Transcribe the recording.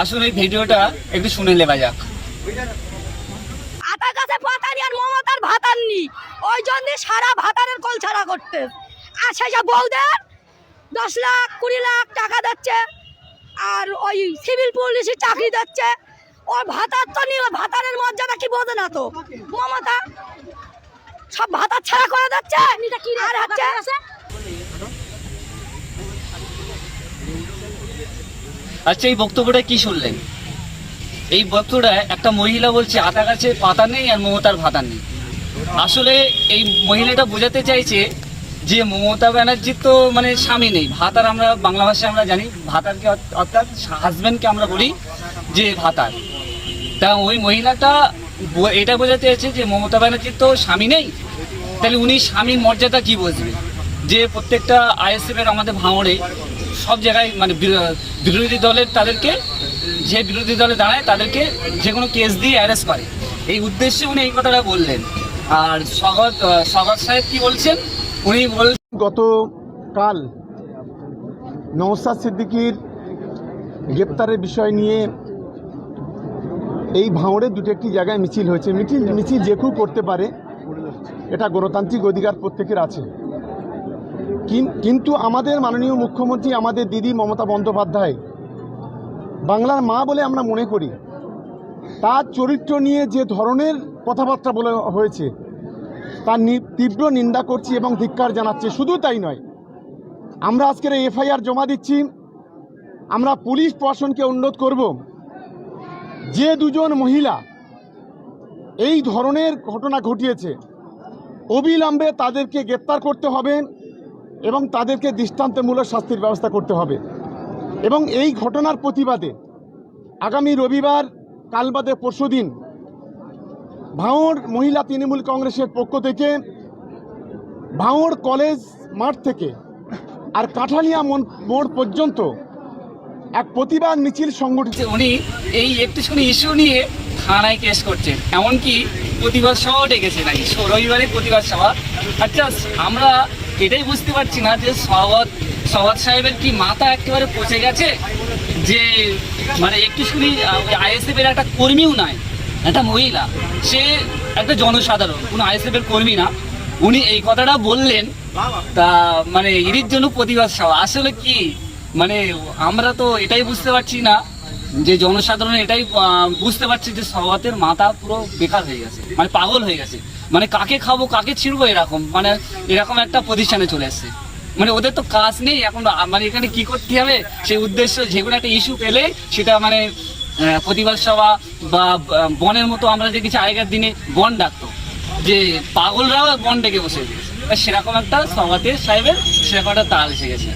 আসলে এই ভিডিওটা একটু শুনে নেওয়া যাক। আতার কাছে পাতানি আর মমতার ভাতাননি ওই জন্য সারা ভাতারের কল ছাড়া করতে। আর যে বউদের দশ লাখ, কুড়ি লাখ টাকা দিচ্ছে। আর ওই সিভিল পুলিশের চাকরি দিচ্ছে। ওর ভাতার তো নিয়ে ভাতারের মর্যাদা কি বোঝে না তো? মমতা সব ভাতার ছাড়া করে দিচ্ছে। আর হচ্ছে আচ্ছা এই বক্তব্যটা কি শুনলেন? এই বক্তব্যটা একটা মহিলা বলছে আতা গাছে পাতা নেই আর মমতার ভাতা নেই। আসলে এই মহিলাটা বোঝাতে চাইছে যে মমতা ব্যানার্জির তো মানে স্বামী নেই। ভাতার আমরা বাংলা ভাষায় আমরা জানি, ভাতারকে অর্থাৎ হাজব্যান্ডকে আমরা বলি যে ভাতার। তা ওই মহিলাটা এটা বোঝাতে চাইছে যে মমতা ব্যানার্জির তো স্বামী নেই। তাহলে উনি স্বামীর মর্যাদা কি বুঝবে? যে প্রত্যেকটা আইএসএফ এর আমাদের ভাঙড়ে সব জায়গায় মানে বিরো- বিরোধী দলের তাদেরকে, যে বিরোধী দলে দাঁড়ায় তাদেরকে যে কোনো কেস দিয়ে অ্যারেস্ট করে। এই উদ্দেশ্যে উনি এই কথাটা বললেন। আর স্বাগত স্বাগত সাহেব কি বলছেন? উনি বল গতকাল নওসাদ সিদ্দিকির গ্রেপ্তারের বিষয় নিয়ে এই ভাঁড়ে দুটো একটি জায়গায় মিছিল হয়েছে। মিছিল মিছিল যে কেউ করতে পারে, এটা গণতান্ত্রিক অধিকার প্রত্যেকের আছে। কিন্তু আমাদের মাননীয় মুখ্যমন্ত্রী, আমাদের দিদি মমতা বন্দ্যোপাধ্যায়, বাংলার মা বলে আমরা মনে করি। তার চরিত্র নিয়ে যে ধরনের কথাবার্তা বলে হয়েছে, তার তীব্র নিন্দা করছি এবং ধিক্কার জানাচ্ছি। শুধু তাই নয়, আমরা আজকের এফআইআর জমা দিচ্ছি। আমরা পুলিশ প্রশাসনকে অনুরোধ করব, যে দুজন মহিলা এই ধরনের ঘটনা ঘটিয়েছে, অবিলম্বে তাদেরকে গ্রেপ্তার করতে হবে। এবং তাদেরকে দৃষ্টান্তমূলক শাস্তির ব্যবস্থা করতে হবে। এবং এই ঘটনার প্রতিবাদে আগামী রবিবার, কাল বাদে পরশুদিন ভাঙড় মহিলা তৃণমূল কংগ্রেসের পক্ষ থেকে ভাঙড় কলেজ মাঠ থেকে আর কাঠালিয়া মোড় পর্যন্ত এক প্রতিবাদ মিছিল সংগঠিত উনি এই একটুখানি ইস্যু নিয়ে থানায় কেস করছেন। এমনকি প্রতিবাদ সভাও ডেকেছে নাকি রবিবারে প্রতিবাদ সভা। আচ্ছা আমরা এটাই বুঝতে পারছি না যে সওয়াত সওয়াত সাহেবের কি মাথা একেবারে পচে গেছে? যে মানে একটুখানি আইএসএফ এর একটা কর্মীও নয় একটা মহিলা। সে একটা জনসাধারণ, কোনো আইএসএফ এর কর্মী না। উনি এই কথাটা বললেন, তা মানে এর জন্য প্রতিবাদ সভা। আসলে কি মানে আমরা তো এটাই বুঝতে পারছি না যে জনসাধারণ এটাই বুঝতে পারছি যে সবাতের মাথা পুরো বেকার হয়ে গেছে মানে পাগল হয়ে গেছে। মানে কাকে খাব, কাকে ছিড়বো এরকম মানে এরকম একটা প্রতিষ্ঠানে চলে এসছে। মানে ওদের তো কাজ নেই, এখন মানে এখানে কি করতে হবে, সেই উদ্দেশ্য, যে কোনো একটা ইস্যু পেলে সেটা মানে প্রতিবাদ সভা বা বনের মতো আমরা দেখেছি আগেকার দিনে বন ডাকতো, যে পাগলরাও বন ডেকে বসে সেরকম একটা সভাতে সাহেবের সেরকম একটা তাল এসে গেছে।